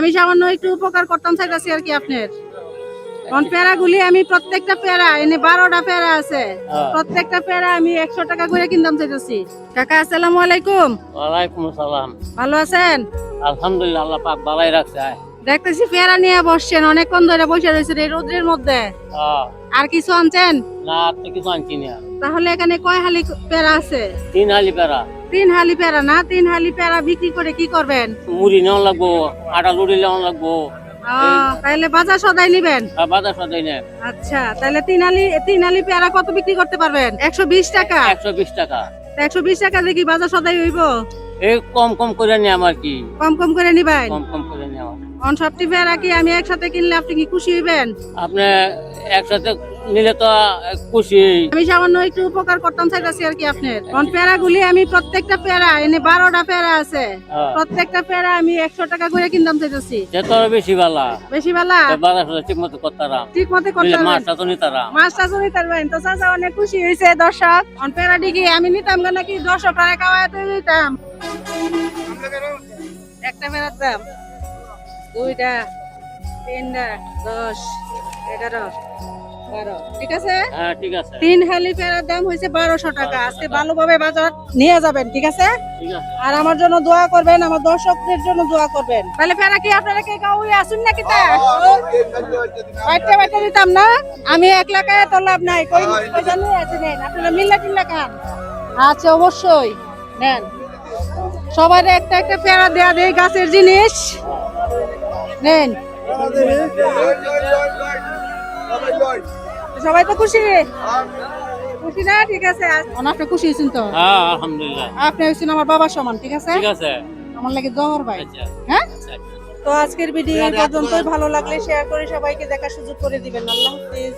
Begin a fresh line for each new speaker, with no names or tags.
আমি সামান্য একটু উপকার করতাম চাইতেছি আর কি আপনার। কোন পেয়ারাগুলি আমি প্রত্যেকটা পেয়ারা এনে বারোটা পেয়ারা আছে।
হ্যাঁ।
প্রত্যেকটা পেয়ারা আমি একশো টাকা করে কিনতাম চাইতেছি। কাকা আসসালামু আলাইকুম।
ওয়ালাইকুম সালাম
ভালো আছেন?
আলহামদুলিল্লাহ আল্লাহ পাক ভালাই রাখছে
দেখতেছি পেয়ারা নিয়ে বসছেন অনেকক্ষণ ধরে বসে রয়েছেন এই রোদ্রের মধ্যে।
হ্যাঁ,
আর কিছু আনছেন?
না কিছু আনছি না।
তাহলে এখানে কয় হালি পেয়ারা আছে?
তিন হালি পেরা
তিন হালি পেয়ারা না তিন হালি পেয়ারা বিক্রি করে কি করবেন?
মুড়ি নেওয়া লাগবো আটা লুড়ি নেওয়া লাগবো।
তাহলে বাজার সদাই নিবেন?
বাজার সদাই নেই
আচ্ছা তাহলে তিন আলি তিন আলি পেয়ারা কত বিক্রি করতে পারবেন? একশো বিশ টাকা?
একশো বিশ টাকা।
একশো বিশ টাকা দেখি বাজার সদাই হইব?
এই কম কম করে নিয়ে আমার কি।
কম কম করে নিবেন?
কম কম করে নেওয়া।
অন সবটি পেয়ারা কি আমি একসাথে কিনলে আপনি কি খুশি হইবেন?
আপনি একসাথে নিলে তো খুশি।
আমি সামান্য একটু উপকার করতাম চাইতেছি আর কি আপনার। কোন পেয়ারা গুলি আমি প্রত্যেকটা পেয়ারা এনে বারোটা পেয়ারা আছে।
হ্যাঁ।
প্রত্যেকটা পেয়ারা আমি একশো টাকা করে কিনতাম চাইতেছি।
সে তো বেশি ভালা
বেশি
তো ঠিক মতো করতারাম।
ঠিক মতো করতে
নিলে
পারবেন
মাছটা তো নিতারাম।
মাছটা চুরি পারবেন তো চাচা অনেক খুশি হয়েছে দর্শক। অন পেয়ারা ডিগি আমি নিতাম কেন নাকি দর্শক টাকা খাওয়াতে নিতাম। একটা পেয়ারার দাম? দুইটা তিনটা দশ এগারো। ঠিক আছে?
হ্যাঁ ঠিক আছে।
তিন হালি পেয়ারার দাম হয়েছে বারোশো টাকা। আজকে ভালোভাবে বাজার নিয়ে যাবেন ঠিক আছে? আর আমার জন্য দোয়া করবেন আমার দর্শকদের জন্য দোয়া করবেন। তাহলে পেয়ারা কি আপনারা কে কাউ আসুন নাকি তা বাইটে বাইটে দিতাম না। আমি এক লাখায় তো লাভ নাই। কই কই জানি? আছে নেন আপনারা মিল্লা টিল্লা খান। আচ্ছা অবশ্যই। নেন। সবার একটা একটা পেয়ারা দেয়া দেয় গাছের জিনিস। নেন। সবাই তো খুশি? খুশি না? ঠিক আছে। আপনি খুশি হয়েছেন তো?
হ্যাঁ আলহামদুলিল্লাহ।
আপনি হয়েছেন আমার বাবার সমান ঠিক আছে?
ঠিক আছে।
আমার লাগে জহর ভাই।
আচ্ছা।
হ্যাঁ?
আচ্ছা।
তো আজকের ভিডিও পর্যন্তই। ভালো লাগলে শেয়ার করে সবাইকে দেখার সুযোগ করে দিবেন। আল্লাহ হাফিজ।